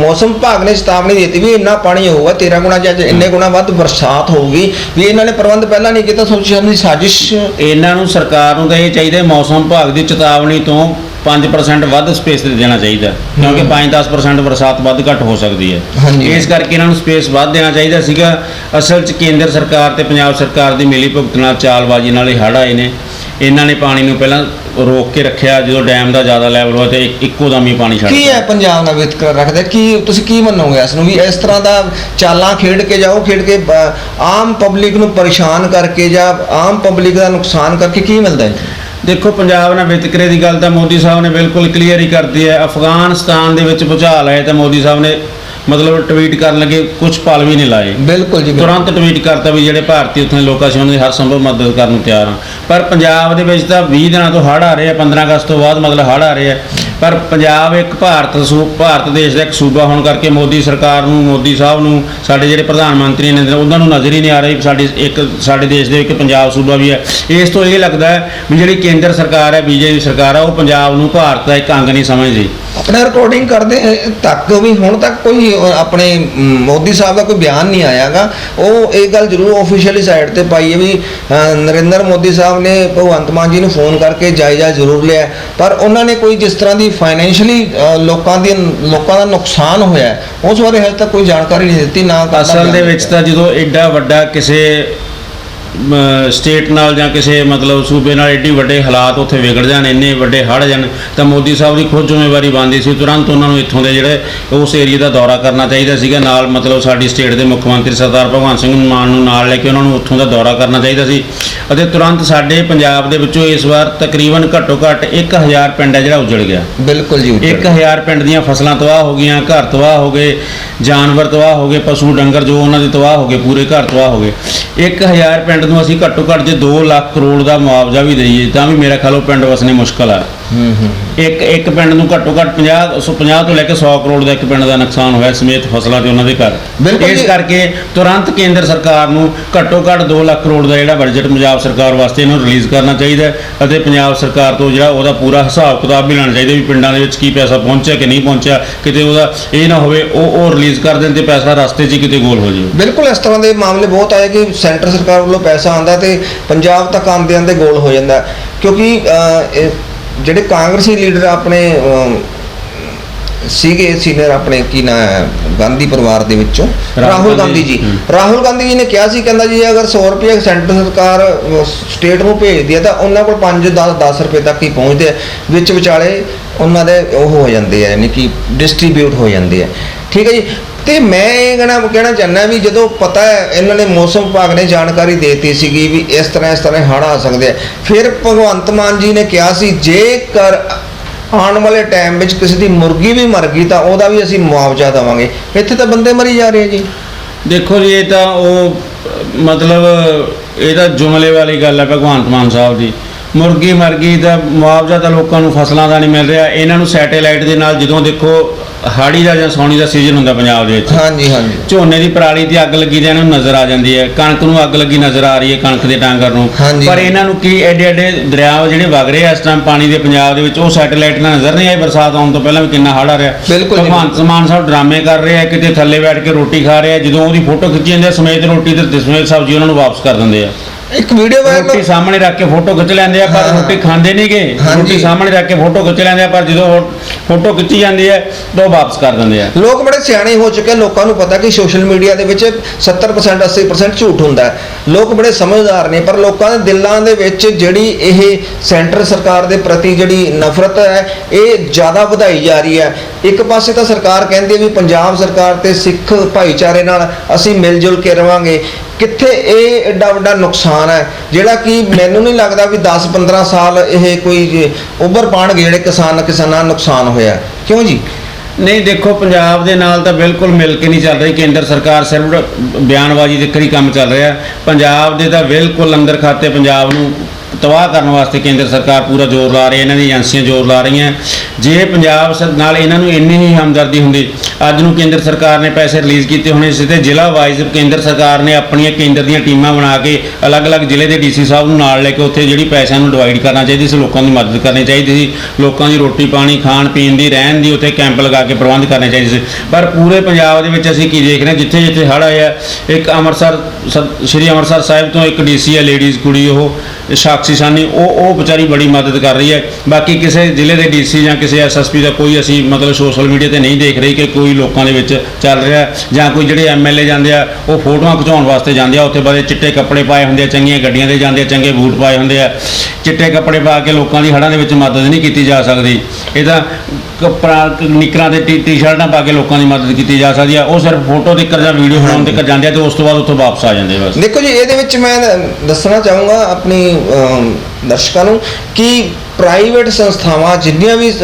ਮੌਸਮ ਵਿਭਾਗ ਨੇ ਚੇਤਾਵਨੀ ਦਿੱਤੀ ਵੀ ਇੰਨਾ ਪਾਣੀ ਹੋਊਗਾ 13 ਗੁਣਾ ਜਾਂ ਇੰਨੇ ਗੁਣਾ ਵੱਧ ਬਰਸਾਤ ਹੋਊਗੀ ਵੀ ਇਹਨਾਂ ਨੇ ਪ੍ਰਬੰਧ ਪਹਿਲਾਂ ਨਹੀਂ ਕੀਤਾ ਸੋਚਿਆ ਦੀ ਸਾਜ਼ਿਸ਼ ਇਹਨਾਂ ਨੂੰ ਸਰਕਾਰ ਨੂੰ ਤਾਂ ਇਹ ਚਾਹੀਦਾ ਹੈ ਮੌਸਮ ਵਿਭਾਗ ਦੀ ਚੇਤਾਵਨੀ ਤੋਂ 5% ਵੱਧ ਸਪੇਸ ਦੇ ਦੇਣਾ ਚਾਹੀਦਾ ਹੈ। ਕਿਉਂਕਿ 5-10% ਬਰਸਾਤ ਵੱਧ ਘੱਟ ਹੋ ਸਕਦੀ ਹੈ। ਇਸ ਕਰਕੇ ਇਹਨਾਂ ਨੂੰ ਸਪੇਸ ਵੱਧ ਦੇਣਾ ਚਾਹੀਦਾ ਸੀਗਾ ਅਸਲ 'ਚ ਕੇਂਦਰ ਸਰਕਾਰ ਤੇ ਪੰਜਾਬ ਸਰਕਾਰ ਦੀ ਮਿਲੀ ਭੁਗਤ ਨਾਲ ਚਾਲਬਾਜ਼ੀ ਨਾਲ ਇਹ ਹੜ੍ਹ ਆਏ ਨੇ ਇਹਨਾਂ ਨੇ ਪਾਣੀ ਨੂੰ ਪਹਿਲਾਂ ਰੋਕ ਕੇ ਰੱਖਿਆ ਜਦੋਂ ਡੈਮ ਦਾ ਜ਼ਿਆਦਾ ਲੈਵਲ ਹੋਇਆ ਤੇ ਇੱਕ- ਇੱਕੋ ਦਮ ਹੀ ਪਾਣੀ ਛੱਡ ਕੀ ਹੈ ਪੰਜਾਬ ਨਾਲ ਵਿਤਕਰਾ ਰੱਖਦੇ? ਕੀ ਤੁਸੀਂ ਕੀ ਮੰਨੋਗੇ ਇਸ ਨੂੰ ਵੀ ਇਸ ਤਰ੍ਹਾਂ ਦਾ ਚਾਲਾਂ ਖੇਡ ਕੇ ਜਾਓ ਖੇਡ ਕੇ ਬ- ਆਮ ਪਬਲਿਕ ਨੂੰ ਪਰੇਸ਼ਾਨ ਕਰਕੇ ਜਾਂ ਆਮ ਪਬਲਿਕ ਦਾ ਨੁਕਸਾਨ ਕਰਕੇ ਕੀ ਮਿਲਦਾ ਹੈ ਦੇਖੋ ਪੰਜਾਬ ਨਾਲ ਵਿਤਕਰੇ ਦੀ ਗੱਲ ਤਾਂ ਮੋਦੀ ਸਾਹਿਬ ਨੇ ਬਿਲਕੁਲ ਕਲੀਅਰ ਹੀ ਕਰਤੀ ਹੈ। ਅਫਗਾਨਿਸਤਾਨ ਦੇ ਵਿੱਚ ਭੁਚਾਲ ਆਏ ਤਾਂ ਮੋਦੀ ਸਾਹਿਬ ਨੇ ਮਤਲਬ ਟਵੀਟ ਕਰਨ ਲੱਗੇ ਕੁਝ ਪਲ ਵੀ ਨਹੀਂ ਲਾਏ। ਬਿਲਕੁਲ ਜੀ। ਤੁਰੰਤ ਟਵੀਟ ਕਰਤਾ ਵੀ ਜਿਹੜੇ ਭਾਰਤੀ ਉੱਥੇ ਲੋਕਾਂ ਸੀ ਉਹਨਾਂ ਦੀ ਹਰ ਸੰਭਵ ਮਦਦ ਕਰਨ ਨੂੰ ਤਿਆਰ ਹਾਂ। ਪਰ ਪੰਜਾਬ ਦੇ ਵਿੱਚ ਤਾਂ 20 ਦਿਨਾਂ ਤੋਂ ਹੜ੍ਹ ਆ ਰਹੇ ਆ 15 ਅਗਸਤ ਤੋਂ ਬਾਅਦ ਮਤਲਬ ਹੜ੍ਹ ਆ ਰਹੇ ਆ। ਪਰ ਪੰਜਾਬ ਇੱਕ ਭਾਰਤ ਸੂ ਭਾਰਤ ਦੇਸ਼ ਦਾ ਇੱਕ ਸੂਬਾ ਹੋਣ ਕਰਕੇ ਮੋਦੀ ਸਰਕਾਰ ਨੂੰ ਮੋਦੀ ਸਾਹਿਬ ਨੂੰ ਸਾਡੇ ਜਿਹੜੇ ਪ੍ਰਧਾਨ ਮੰਤਰੀ ਨੇ ਉਹਨਾਂ ਨੂੰ ਨਜ਼ਰ ਹੀ ਨਹੀਂ ਆ ਰਹੀ ਸਾਡੀ ਇੱਕ ਸਾਡੇ ਦੇਸ਼ ਦੇ ਇੱਕ ਪੰਜਾਬ ਸੂਬਾ ਵੀ ਹੈ। ਇਸ ਤੋਂ ਇਹ ਲੱਗਦਾ ਹੈ ਵੀ ਜਿਹੜੀ ਕੇਂਦਰ ਸਰਕਾਰ ਹੈ ਬੀਜੇਪੀ ਸਰਕਾਰ ਹੈ ਉਹ ਪੰਜਾਬ ਨੂੰ ਭਾਰਤ ਦਾ ਇੱਕ ਅੰਗ ਨਹੀਂ ਸਮਝਦੀ। ਆਪਣੇ ਰਿਕਾਰਡਿੰਗ ਕਰਦੇ ਤੱਕ ਵੀ ਹੁਣ ਤੱਕ ਕੋਈ ਆਪਣੇ ਮੋਦੀ ਸਾਹਿਬ ਦਾ ਕੋਈ ਬਿਆਨ ਨਹੀਂ ਆਇਆਗਾ ਉਹ ਇਹ ਗੱਲ ਜ਼ਰੂਰ ਆਫੀਸ਼ੀਅਲੀ ਸਾਈਡ ਤੇ ਪਾਈ ਹੈ ਵੀ ਨਰਿੰਦਰ ਮੋਦੀ ਸਾਹਿਬ ਨੇ ਭਗਵੰਤ ਮਾਨ ਜੀ ਨੂੰ ਫੋਨ ਕਰਕੇ ਜਾਇਜ਼ਾ ਜ਼ਰੂਰ ਲਿਆ ਪਰ ਉਹਨਾਂ ਨੇ ਕੋਈ ਜਿਸ ਤਰ੍ਹਾਂ ਦੀ ਫਾਈਨੈਂਸ਼ੀਅਲੀ ਲੋਕਾਂ ਦੀ ਲੋਕਾਂ ਦਾ ਨੁਕਸਾਨ ਹੋਇਆ ਉਸ ਬਾਰੇ ਹਜੇ ਤੱਕ ਕੋਈ ਜਾਣਕਾਰੀ ਨਹੀਂ ਦਿੱਤੀ ਨਾ ਅਸਲ ਦੇ ਵਿੱਚ। ਤਾਂ ਜਦੋਂ ਐਡਾ ਵੱਡਾ ਕਿਸੇ ਸਟੇਟ ਨਾਲ ਜਾਂ ਕਿਸੇ ਮਤਲਬ ਸੂਬੇ ਨਾਲ ਐਡੀ ਵੱਡੇ ਹਾਲਾਤ ਉੱਥੇ ਵਿਗੜ ਜਾਣ ਇੰਨੇ ਵੱਡੇ ਹੜ੍ਹ ਜਾਣ ਤਾਂ ਮੋਦੀ ਸਾਹਿਬ ਦੀ ਖੁਦ ਜ਼ਿੰਮੇਵਾਰੀ ਬਣਦੀ ਸੀ ਤੁਰੰਤ ਉਹਨਾਂ ਨੂੰ ਇੱਥੋਂ ਦੇ ਜਿਹੜੇ ਉਸ ਏਰੀਆ ਦਾ ਦੌਰਾ ਕਰਨਾ ਚਾਹੀਦਾ ਸੀਗਾ ਨਾਲ ਮਤਲਬ ਸਾਡੀ ਸਟੇਟ ਦੇ ਮੁੱਖ ਮੰਤਰੀ ਸਰਦਾਰ ਭਗਵੰਤ ਸਿੰਘ ਮਾਨ ਨੂੰ ਨਾਲ ਲੈ ਕੇ ਉਹਨਾਂ ਨੂੰ ਉੱਥੋਂ ਦਾ ਦੌਰਾ ਕਰਨਾ ਚਾਹੀਦਾ ਸੀ ਅਤੇ ਤੁਰੰਤ ਸਾਡੇ ਪੰਜਾਬ ਦੇ ਵਿੱਚੋਂ ਇਸ ਵਾਰ ਤਕਰੀਬਨ ਘੱਟੋ ਘੱਟ 1000 ਪਿੰਡ ਹੈ ਜਿਹੜਾ ਉਜੜ ਗਿਆ ਬਿਲਕੁਲ ਜੀ ਉੱਜੜ ਗਿਆ। 1000 ਪਿੰਡ ਦੀਆਂ ਫਸਲਾਂ ਤਬਾਹ ਹੋ ਗਈਆਂ ਘਰ ਤਬਾਹ ਹੋ ਗਏ ਜਾਨਵਰ ਤਬਾਹ ਹੋ ਗਏ ਪਸ਼ੂ ਡੰਗਰ ਜੋ ਉਹਨਾਂ ਦੇ ਤਬਾਹ ਹੋ ਗਏ ਪੂਰੇ ਘਰ ਤਬਾਹ ਹੋ ਗਏ 1000 ਪਿੰਡ ਪਿੰਡ ਨੂੰ ਅਸੀਂ ਘੱਟੋ ਘੱਟ ਜੇ 2 ਲੱਖ ਕਰੋੜ ਦਾ ਮੁਆਵਜ਼ਾ ਵੀ ਦਈਏ, ਤਾਂ ਵੀ ਮੇਰਾ ਖਿਆਲ ਉਹ ਪਿੰਡ ਵਸਣੇ ਮੁਸ਼ਕਲ ਆ। ਹੂੰ ਹੂੰ ਇੱਕ ਇੱਕ ਪਿੰਡ ਨੂੰ ਘੱਟੋ ਘੱਟ 50 ਸੌ 50 ਤੋਂ ਲੈ ਕੇ 100 ਕਰੋੜ ਦਾ ਇੱਕ ਪਿੰਡ ਦਾ ਨੁਕਸਾਨ ਹੋਇਆ ਸਮੇਤ ਫਸਲਾਂ ਤੇ ਉਹਨਾਂ ਦੇ ਘਰ ਬਿਲਕੁਲ ਇਸ ਜੀ। ਕਰਕੇ ਤੁਰੰਤ ਕੇਂਦਰ ਸਰਕਾਰ ਨੂੰ ਘੱਟੋ ਘੱਟ 2 ਲੱਖ ਕਰੋੜ ਦਾ ਜਿਹੜਾ ਬਜਟ ਪੰਜਾਬ ਸਰਕਾਰ ਵਾਸਤੇ ਇਹਨੂੰ ਰਿਲੀਜ਼ ਕਰਨਾ ਚਾਹੀਦਾ ਹੈ ਅਤੇ ਪੰਜਾਬ ਸਰਕਾਰ ਤੋਂ ਜਿਹੜਾ ਉਹਦਾ ਪੂਰਾ ਹਿਸਾਬ ਕਿਤਾਬ ਵੀ ਲੈਣਾ ਚਾਹੀਦਾ ਵੀ ਪਿੰਡਾਂ ਦੇ ਵਿੱਚ ਕੀ ਪੈਸਾ ਪਹੁੰਚਿਆ ਕਿ ਨਹੀਂ ਪਹੁੰਚਿਆ ਕਿਤੇ ਉਹਦਾ ਇਹ ਨਾ ਹੋਵੇ ਉਹ ਉਹ ਰਿਲੀਜ਼ ਕਰ ਦੇਣ ਤੇ ਪੈਸਾ ਰਸਤੇ 'ਚ ਹੀ ਕਿਤੇ ਗੋਲ ਹੋ ਜਾਵੇ ਬਿਲਕੁਲ ਇਸ ਤਰ੍ਹਾਂ ਦੇ ਮਾਮਲੇ ਬਹੁਤ ਆਏ ਕਿ ਸੈਂਟਰ ਸਰਕਾਰ ਵੱਲੋਂ ਪੈਸਾ ਆਉਂਦਾ ਤੇ ਪੰਜਾਬ ਤੱਕ ਆਉਂਦੇ ਆਉਂਦੇ ਗੋਲ ਹੋ ਜਾਂਦਾ ਹੈ। ਕਿਉਂਕਿ ਅਹ, ਇਹ ਜਿਹੜੇ ਕਾਂਗਰਸੀ ਲੀਡਰ ਆਪਣੇ ਸੀਗੇ ਸੀਨੀਅਰ ਆਪਣੇ ਕੀ ਨਾਂ ਹੈ ਗਾਂਧੀ ਪਰਿਵਾਰ ਦੇ ਵਿੱਚੋਂ ਰਾਹੁਲ ਗਾਂਧੀ ਜੀ। ਰਾਹੁਲ ਗਾਂਧੀ ਜੀ ਨੇ ਕਿਹਾ ਸੀ ਕਹਿੰਦਾ ਜੀ ਅਗਰ 100 ਰੁਪਏ ਸੈਂਟਰ ਸਰਕਾਰ ਸਟੇਟ ਨੂੰ ਭੇਜਦੀ ਹੈ ਤਾਂ ਉਹਨਾਂ ਕੋਲ 5 10 10 ਰੁਪਏ ਤੱਕ ਹੀ ਪਹੁੰਚਦੇ ਆ। ਵਿੱਚ ਵਿਚਾਲੇ ਉਹਨਾਂ ਦੇ ਉਹ ਹੋ ਜਾਂਦੇ ਆ ਯਾਨੀ ਕਿ ਡਿਸਟ੍ਰੀਬਿਊਟ ਹੋ ਜਾਂਦੇ ਆ। ਠੀਕ ਹੈ ਜੀ? ਤੇ ਮੈਂ ਇਹ ਕਹਿਣਾ ਕਹਿਣਾ ਚਾਹੁੰਦਾ ਵੀ ਜਦੋਂ ਪਤਾ ਹੈ, ਇਹਨਾਂ ਨੇ ਮੌਸਮ ਵਿਭਾਗ ਨੇ ਜਾਣਕਾਰੀ ਦਿੱਤੀ ਸੀਗੀ ਵੀ ਇਸ ਤਰ੍ਹਾਂ ਇਸ ਤਰ੍ਹਾਂ ਹੜ੍ਹ ਆ ਸਕਦੇ ਆ। ਫਿਰ ਭਗਵੰਤ ਮਾਨ ਜੀ ਨੇ ਕਿਹਾ ਸੀ, ਜੇਕਰ ਆਉਣ ਵਾਲੇ ਟਾਈਮ ਵਿੱਚ ਕਿਸੇ ਦੀ ਮੁਰਗੀ ਵੀ ਮਰ ਗਈ ਤਾਂ ਉਹਦਾ ਵੀ ਅਸੀਂ ਮੁਆਵਜ਼ਾ ਦੇਵਾਂਗੇ। ਇੱਥੇ ਤਾਂ ਬੰਦੇ ਮਰੀ ਜਾ ਰਹੇ ਆ ਜੀ। ਦੇਖੋ ਜੀ, ਇਹ ਤਾਂ ਉਹ, ਮਤਲਬ, ਇਹ ਤਾਂ ਜੁਮਲੇ ਵਾਲੀ ਗੱਲ ਹੈ ਭਗਵੰਤ ਮਾਨ ਸਾਹਿਬ ਦੀ। ਮੁਰਗੀ ਮਰ ਗਈ ਤਾਂ ਮੁਆਵਜ਼ਾ ਤਾਂ ਲੋਕਾਂ ਨੂੰ ਫਸਲਾਂ ਦਾ ਨਹੀਂ ਮਿਲ ਰਿਹਾ। ਇਹਨਾਂ ਨੂੰ ਸੈਟੇਲਾਈਟ ਦੇ ਨਾਲ ਜਦੋਂ ਦੇਖੋ ਹਾੜੀ ਦਾ ਜਾਂ ਸੌਣੀ ਦਾ ਸੀਜ਼ਨ ਹੁੰਦਾ ਪੰਜਾਬ ਦੇ ਵਿੱਚ। ਹਾਂਜੀ ਹਾਂਜੀ। ਝੋਨੇ ਦੀ ਪਰਾਲੀ ਤੇ ਅੱਗ ਲੱਗੀ ਤੇ ਇਹਨਾਂ ਨੂੰ ਨਜ਼ਰ ਆ ਜਾਂਦੀ ਹੈ। ਕਣਕ ਨੂੰ ਅੱਗ ਲੱਗੀ ਨਜ਼ਰ ਆ ਰਹੀ ਹੈ ਕਣਕ ਦੇ ਟਾਂਗਰ ਨੂੰ। ਹਾਂਜੀ। ਪਰ ਇਹਨਾਂ ਨੂੰ ਕੀ ਐਡੇ ਐਡੇ ਦਰਿਆ ਜਿਹੜੇ ਵਗ ਰਹੇ ਆ ਇਸ ਟਾਈਮ ਪਾਣੀ ਦੇ ਪੰਜਾਬ ਦੇ ਵਿੱਚ ਉਹ ਸੈਟੇਲਾਈਟ ਨਾਲ ਨਜ਼ਰ ਨਹੀਂ ਆਈ ਬਰਸਾਤ ਆਉਣ ਤੋਂ ਪਹਿਲਾਂ ਵੀ ਕਿੰਨਾ ਹੜ੍ਹ ਆ ਰਿਹਾ। ਬਿਲਕੁਲ ਜੀ। ਭਗਵੰਤ ਮਾਨ ਸਾਹਿਬ ਡਰਾਮੇ ਕਰ ਰਹੇ ਆ ਕਿਤੇ ਥੱਲੇ ਬੈਠ ਕੇ ਰੋਟੀ ਖਾ ਰਹੇ ਆ ਜਦੋਂ ਉਹਦੀ ਫੋਟੋ ਖਿੱਚੀ ਜਾਂਦੀ ਆ ਸਮੇਤ ਰੋਟੀ ਤੇ ਸਮੇਤ ਸਬਜ਼ੀ ਉਹਨਾਂ ਨੂੰ ਵਾਪਸ ਕਰ ਦਿੰਦੇ ਆ। ਇੱਕ ਵੀਡੀਓ ਵਾਇਰਲ ਰੋਟੀ ਸਾਹਮਣੇ ਰੱਖ ਕੇ ਫੋਟੋ ਖਿੱਚ ਲੈਂਦੇ ਆ ਪਰ ਹਾਂ। ਰੋਟੀ ਖਾਂਦੇ ਨਹੀਂਗੇ। ਹਾਂਜੀ। ਰੋਟੀ ਸਾਹਮਣੇ ਰੱਖ ਕੇ ਫੋਟੋ ਖਿੱਚ ਲੈਂਦੇ ਆ ਪਰ ਜਦੋਂ ਫੋਟੋ ਖਿੱਚੀ ਜਾਂਦੀ ਹੈ ਤਾਂ ਉਹ ਵਾਪਸ ਕਰ ਦਿੰਦੇ ਆ। ਲੋਕ ਬੜੇ ਸਿਆਣੇ ਹੋ ਚੁੱਕੇ ਲੋਕਾਂ ਨੂੰ ਪਤਾ ਕਿ ਸੋਸ਼ਲ ਮੀਡੀਆ ਦੇ ਵਿੱਚ 70% 80% ਝੂਠ ਹੁੰਦਾ ਹੈ। ਲੋਕ ਬੜੇ ਸਮਝਦਾਰ ਨੇ ਪਰ ਲੋਕਾਂ ਦੇ ਦਿਲਾਂ ਦੇ ਵਿੱਚ ਜਿਹੜੀ ਇਹ ਸੈਂਟਰ ਸਰਕਾਰ ਦੇ ਪ੍ਰਤੀ ਜਿਹੜੀ ਨਫ਼ਰਤ ਹੈ ਇਹ ਜ਼ਿਆਦਾ ਵਧਾਈ ਜਾ ਰਹੀ ਹੈ। ਇੱਕ ਪਾਸੇ ਤਾਂ ਸਰਕਾਰ ਕਹਿੰਦੀ ਹੈ ਵੀ ਪੰਜਾਬ ਸਰਕਾਰ ਤੇ ਸਿੱਖ ਭਾਈਚਾਰੇ ਨਾਲ ਅਸੀਂ ਮਿਲ ਜੁਲ ਕੇ ਰਵਾਂਗੇ। ਕਿੱਥੇ ਇਹ ਐਡਾ ਵੱਡਾ ਨੁਕਸਾਨ ਹੈ? ਜਿਹੜਾ ਕਿ ਮੈਨੂੰ ਨਹੀਂ ਲੱਗਦਾ ਵੀ 10 15 ਸਾਲ ਇਹ ਕੋਈ ਉਭਰ ਪਾਣਗੇ ਜਿਹੜੇ ਕਿਸਾਨ ਕਿਸਾਨਾਂ ਨੁਕਸਾਨ ਹੋਇਆ। ਕਿਉਂ ਜੀ? ਨਹੀਂ, ਦੇਖੋ, ਪੰਜਾਬ ਦੇ ਨਾਲ ਤਾਂ ਬਿਲਕੁਲ ਮਿਲ ਕੇ ਨਹੀਂ ਚੱਲ ਰਹੀ। ਕੇਂਦਰ ਸਰਕਾਰ ਸਿਰਫ ਬਿਆਨਬਾਜ਼ੀ ਦੇ ਹੀ ਕੰਮ ਚੱਲ ਰਿਹਾ। ਪੰਜਾਬ ਦੇ ਤਾਂ ਬਿਲਕੁਲ ਅੰਦਰ ਖਾਤੇ ਪੰਜਾਬ ਨੂੰ ਤਬਾਹ ਕਰਨ ਵਾਸਤੇ ਕੇਂਦਰ ਸਰਕਾਰ ਪੂਰਾ ਜ਼ੋਰ ਲਾ ਰਹੀ ਹੈ। ਇਹਨਾਂ ਦੀ ਏਜੰਸੀਆਂ ਜ਼ੋਰ ਲਾ ਰਹੀਆਂ। ਜੇ ਪੰਜਾਬ ਸਰ- ਨਾਲ ਇਹਨਾਂ ਨੂੰ ਇੰਨੀ ਹੀ ਹਮਦਰਦੀ ਹੁੰਦੀ ਅੱਜ ਨੂੰ ਕੇਂਦਰ ਸਰਕਾਰ ਨੇ ਪੈਸੇ ਰਿਲੀਜ਼ ਕੀਤੇ ਹੋਣੇ ਸੀ ਤੇ ਜ਼ਿਲ੍ਹਾ ਵਾਈਜ਼ ਕੇਂਦਰ ਸਰਕਾਰ ਨੇ ਆਪਣੀਆਂ ਕੇਂਦਰ ਦੀਆਂ ਟੀਮਾਂ ਬਣਾ ਕੇ ਅਲੱਗ-ਅਲੱਗ ਜ਼ਿਲ੍ਹੇ ਦੇ ਡੀਸੀ ਸਾਹਿਬ ਨੂੰ ਨਾਲ ਲੈ ਕੇ ਉੱਥੇ ਜਿਹੜੀ ਪੈਸਿਆਂ ਨੂੰ ਡਿਵਾਈਡ ਕਰਨਾ ਚਾਹੀਦੀ ਸੀ, ਲੋਕਾਂ ਦੀ ਮਦਦ ਕਰਨੀ ਚਾਹੀਦੀ ਸੀ, ਲੋਕਾਂ ਦੀ ਰੋਟੀ ਪਾਣੀ, ਖਾਣ ਪੀਣ ਦੀ, ਰਹਿਣ ਦੀ ਉੱਥੇ ਕੈਂਪ ਲਗਾ ਕੇ ਪ੍ਰਬੰਧ ਕਰਨੇ ਚਾਹੀਦੇ ਸੀ। ਪਰ ਪੂਰੇ ਪੰਜਾਬ ਦੇ ਵਿੱਚ ਅਸੀਂ ਕੀ ਦੇਖ ਰਹੇ ਜਿੱਥੇ ਜਿੱਥੇ ਹੜ੍ਹ ਆਇਆ, ਇੱਕ ਅੰਮ੍ਰਿਤਸਰ ਸ- ਸ਼੍ਰੀ ਅੰਮ੍ਰਿਤਸਰ ਸਾਹਿਬ ਤੋਂ ਇੱਕ ਡੀਸੀ ਹੈ ਲੇਡੀਜ਼ ਕੁੜੀ ਉਹ, ਸਾਕਸ਼ੀ ਸਾਨੀ, ਉਹ ਉਹ ਵਿਚਾਰੀ ਬੜੀ ਮਦਦ ਕਰ ਰਹੀ ਹੈ। ਬਾਕੀ ਕਿਸੇ ਜ਼ਿਲ੍ਹੇ ਦੇ ਡੀਸੀ ਜਾਂ ਕਿਸੇ ਐਸਐਸਪੀ ਦਾ ਕੋਈ ਅਸੀਂ ਮਤਲਬ ਸੋਸ਼ਲ ਮੀਡੀਆ ਤੇ ਨਹੀਂ ਦੇਖ ਰਹੀ ਕਿ ਕੋਈ ਲੋਕਾਂ ਦੇ ਵਿੱਚ ਚੱਲ ਰਿਹਾ ਜਾਂ ਕੋਈ ਜਿਹੜੇ ਐਮਐਲਏ ਜਾਂਦੇ ਆ, ਉਹ ਫੋਟੋਆਂ ਖਿਚਾਉਣ ਵਾਸਤੇ ਜਾਂਦੇ ਆ, ਉੱਥੇ ਬਾਰੇ ਚਿੱਟੇ ਕੱਪੜੇ ਪਾਏ ਹੁੰਦੇ ਆ, ਚੰਗੀਆਂ ਗੱਡੀਆਂ ਦੇ ਜਾਂਦੇ ਆ, ਚੰਗੇ ਬੂਟ ਪਾਏ ਹੁੰਦੇ ਆ। ਚਿੱਟੇ ਕੱਪੜੇ ਪਾ ਕੇ ਲੋਕਾਂ ਦੀ ਹੜ੍ਹਾਂ ਦੇ ਵਿੱਚ ਮਦਦ ਨਹੀਂ ਕੀਤੀ ਜਾ ਸਕਦੀ। ਇਹ ਤਾਂ ਕੱਪੜਾ, ਨਿਕਰਾਂ ਤੇ ਟੀ- ਟੀ-ਸ਼ਰਟਾਂ ਪਾ ਕੇ ਲੋਕਾਂ ਦੀ ਮਦਦ ਕੀਤੀ ਜਾ ਸਕਦੀ ਆ। ਉਹ ਸਿਰਫ ਫੋਟੋ ਤੱਕ ਜਾਂ ਵੀਡੀਓ ਬਣਾਉਣ ਤੱਕ ਜਾਂਦੇ ਆ ਤੇ ਉਸ ਤੋਂ ਬਾਅਦ ਉੱਥੋਂ ਵਾਪਸ ਆ ਜਾਂਦੇ ਬਸ। ਦੇਖੋ ਜੀ, ਇਹਦੇ ਵਿੱਚ ਮੈਂ ਦੱਸਣਾ ਚਾਹੂੰਗਾ ਆਪਣੀ ਦਰਸ਼ਕਾਂ ਨੂੰ ਕਿ ਪ੍ਰਾਈਵੇਟ ਸੰਸਥਾਵਾਂ, ਜਿੰਨੀਆਂ ਵੀ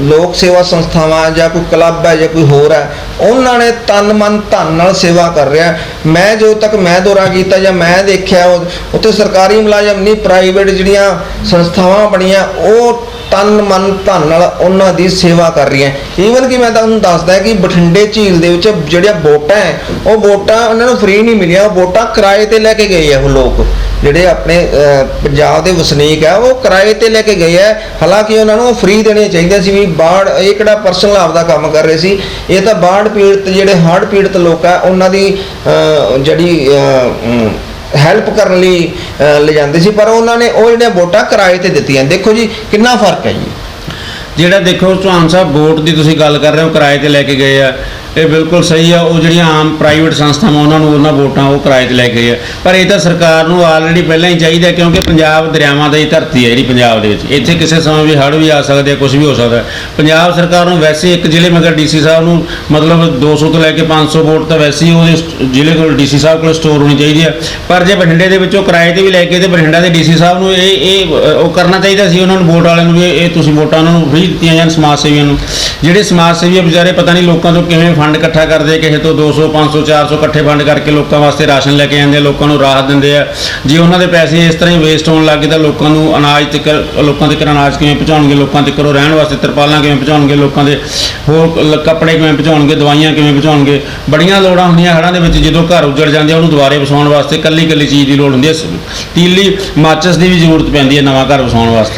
ਲੋਕ ਸੇਵਾ ਸੰਸਥਾਵਾਂ ਜਾਂ ਕੋਈ ਕਲੱਬ ਹੈ ਜਾਂ ਕੋਈ ਹੋਰ ਹੈ, ਉਹਨਾਂ ਨੇ ਤਨ ਮਨ ਧਨ ਨਾਲ ਸੇਵਾ ਕਰ ਰਿਹਾ ਮੈਂ ਜੋ ਤੱਕ ਮੈਂ ਦੌਰਾ ਕੀਤਾ ਜਾਂ ਮੈਂ ਦੇਖਿਆ, ਉਹ- ਉੱਥੇ ਸਰਕਾਰੀ ਮੁਲਾਜ਼ਮ ਨਹੀਂ, ਪ੍ਰਾਈਵੇਟ ਜਿਹੜੀਆਂ ਸੰਸਥਾਵਾਂ ਬਣੀਆਂ, ਉਹ ਤਨ ਮਨ ਧਨ ਨਾਲ ਉਹਨਾਂ ਦੀ ਸੇਵਾ ਕਰ ਰਹੀਆਂ। ਈਵਨ ਕਿ ਮੈਂ ਤੁਹਾਨੂੰ ਦੱਸਦਾ ਕਿ ਬਠਿੰਡੇ ਝੀਲ ਦੇ ਵਿੱਚ ਜਿਹੜੀਆਂ ਵੋਟਾਂ ਹੈ, ਉਹ ਵੋਟਾਂ ਉਹਨਾਂ ਨੂੰ ਫ੍ਰੀ ਨਹੀਂ ਮਿਲੀਆਂ। ਉਹ ਵੋਟਾਂ ਕਿਰਾਏ ਤੇ ਲੈ ਕੇ ਗਏ ਆ ਉਹ ਲੋਕ। ਜਿਹੜੇ ਆਪਣੇ ਪੰਜਾਬ ਦੇ ਵਸਨੀਕ ਆ, ਉਹ ਕਿਰਾਏ ਤੇ ਲੈ ਕੇ ਗਏ ਆ। ਹਾਲਾਂਕਿ ਉਹਨਾਂ ਨੂੰ ਫ੍ਰੀ ਦੇਣੇ ਚਾਹੀਦੇ ਸੀ ਵੀ ਬਾੜ, ਇਹ ਕਿਹੜਾ ਪਰਸਨਲ ਆਪ ਦਾ ਕੰਮ ਕਰ ਰਹੇ ਸੀ। ਇਹ ਤਾਂ ਬਾੜ ਪੀੜਤ, ਜਿਹੜੇ ਹੜ੍ਹ ਪੀੜਤ ਲੋਕ ਆ, ਉਹਨਾਂ ਦੀ ਜਿਹੜੀ ਹੈਲਪ ਕਰਨ ਲਈ ਅਹ, ਲਿਜਾਂਦੇ ਸੀ ਪਰ ਉਹਨਾਂ ਨੇ ਉਹ ਜਿਹੜੀਆਂ ਵੋਟਾਂ ਕਿਰਾਏ ਤੇ ਦਿੱਤੀਆਂ। ਦੇਖੋ ਜੀ ਕਿੰਨਾ ਫ਼ਰਕ ਹੈ ਜੀ। ਜਿਹੜਾ ਦੇਖੋ ਚੌਹਾਨ ਸਾਹਿਬ ਵੋਟ ਦੀ ਤੁਸੀਂ ਗੱਲ ਕਰ ਰਹੇ ਹੋ ਕਿਰਾਏ ਤੇ ਲੈ ਕੇ ਗਏ ਆ। ਇਹ ਬਿਲਕੁਲ ਸਹੀ ਆ, ਉਹ ਜਿਹੜੀਆਂ ਆਮ ਪ੍ਰਾਈਵੇਟ ਸੰਸਥਾਵਾਂ, ਉਹਨਾਂ ਨੂੰ ਉਹਨਾਂ ਵੋਟਾਂ ਉਹ ਕਿਰਾਏ ਤੇ ਲੈ ਕੇ ਗਏ ਆ। ਪਰ ਇਹ ਤਾਂ ਸਰਕਾਰ ਨੂੰ ਆਲਰੇਡੀ ਪਹਿਲਾਂ ਹੀ ਚਾਹੀਦਾ ਕਿਉਂਕਿ ਪੰਜਾਬ ਦਰਿਆਵਾਂ ਦੀ ਧਰਤੀ ਹੈ ਜਿਹੜੀ ਪੰਜਾਬ ਦੇ ਵਿੱਚ। ਇੱਥੇ ਕਿਸੇ ਸਮੇਂ ਵੀ ਹੜ੍ਹ ਵੀ ਆ ਸਕਦੇ ਆ ਕੁਝ ਵੀ ਹੋ ਸਕਦਾ ਪੰਜਾਬ ਸਰਕਾਰ ਨੂੰ ਵੈਸੇ ਇੱਕ ਜ਼ਿਲ੍ਹੇ, ਮਗਰ ਡੀਸੀ ਸਾਹਿਬ ਨੂੰ ਮਤਲਬ 200 ਤੋਂ ਲੈ ਕੇ 500 ਵੋਟ ਤਾਂ ਵੈਸੇ ਹੀ ਉਹਦੇ ਜ਼ਿਲ੍ਹੇ ਕੋਲ ਡੀਸੀ ਸਾਹਿਬ ਕੋਲ ਸਟੋਰ ਹੋਣੀ ਚਾਹੀਦੀ ਆ। ਪਰ ਜੇ ਬਠਿੰਡੇ ਦੇ ਵਿੱਚੋਂ ਕਿਰਾਏ ਤੇ ਵੀ ਲੈ ਕੇ ਤੇ ਬਠਿੰਡਾ ਦੇ ਡੀਸੀ ਸਾਹਿਬ ਨੂੰ ਇਹ ਇਹ ਉਹ ਕਰਨਾ ਚਾਹੀਦਾ ਸੀ, ਉਹਨਾਂ ਨੂੰ ਵੋਟ ਵਾਲਿਆਂ ਨੂੰ ਵੀ ਇਹ ਤੁਸੀਂ ਵੋਟਾਂ ਉਹਨਾਂ ਨੂੰ ਫ੍ਰੀ ਦਿੱਤੀਆਂ ਜਾਣ ਸਮਾਜ ਸੇਵੀਆਂ ਨੂੰ। ਜਿਹੜੇ ਸਮਾਜ ਸੇਵੀ ਆ, ਵਿਚਾਰੇ ਪਤਾ ਨਹੀਂ ਲੋਕਾਂ ਤੋਂ ਕਿਵੇਂ ਫੰਡ ਇਕੱਠਾ ਕਰਦੇ ਕਿਸੇ ਤੋਂ 200 500 400 ਇਕੱਠੇ ਫੰਡ ਕਰਕੇ ਲੋਕਾਂ ਵਾਸਤੇ ਰਾਸ਼ਨ ਲੈ ਕੇ ਆਉਂਦੇ ਆ, ਲੋਕਾਂ ਨੂੰ ਰਾਹਤ ਦਿੰਦੇ ਆ। ਜੇ ਉਹਨਾਂ ਦੇ ਪੈਸੇ ਇਸ ਤਰ੍ਹਾਂ ਹੀ ਵੇਸਟ ਹੋਣ ਲੱਗੇ ਤਾਂ ਲੋਕਾਂ ਨੂੰ ਅਨਾਜ ਤੱਕ, ਲੋਕਾਂ ਤੱਕ ਅਨਾਜ ਕਿਵੇਂ ਪਹੁੰਚਾਉਣਗੇ, ਲੋਕਾਂ ਤੱਕ ਉਹ ਰਹਿਣ ਵਾਸਤੇ ਤਰਪਾਲਾਂ ਕਿਵੇਂ ਪਹੁੰਚਾਉਣਗੇ, ਲੋਕਾਂ ਦੇ ਹੋਰ ਕੱਪੜੇ ਕਿਵੇਂ ਪਹੁੰਚਾਉਣਗੇ, ਦਵਾਈਆਂ ਕਿਵੇਂ ਪਹੁੰਚਾਉਣਗੇ। ਬੜੀਆਂ ਲੋੜਾਂ ਹੁੰਦੀਆਂ ਹੜ੍ਹਾਂ ਦੇ ਵਿੱਚ, ਜਦੋਂ ਘਰ ਉੱਜੜ ਜਾਂਦੇ ਆ, ਉਹਨੂੰ ਦੁਬਾਰੇ ਵਸਾਉਣ ਵਾਸਤੇ ਕੱਲੀ ਕੱਲੀ ਚੀਜ਼ ਦੀ ਲੋੜ ਹੁੰਦੀ ਹੈ ਸ- ਤੀਲੀ ਮਾਚਸ ਦੀ ਵੀ ਜ਼ਰੂਰਤ ਪੈਂਦੀ ਹੈ ਨਵਾਂ ਘਰ ਵਸਾਉਣ ਵਾਸਤੇ।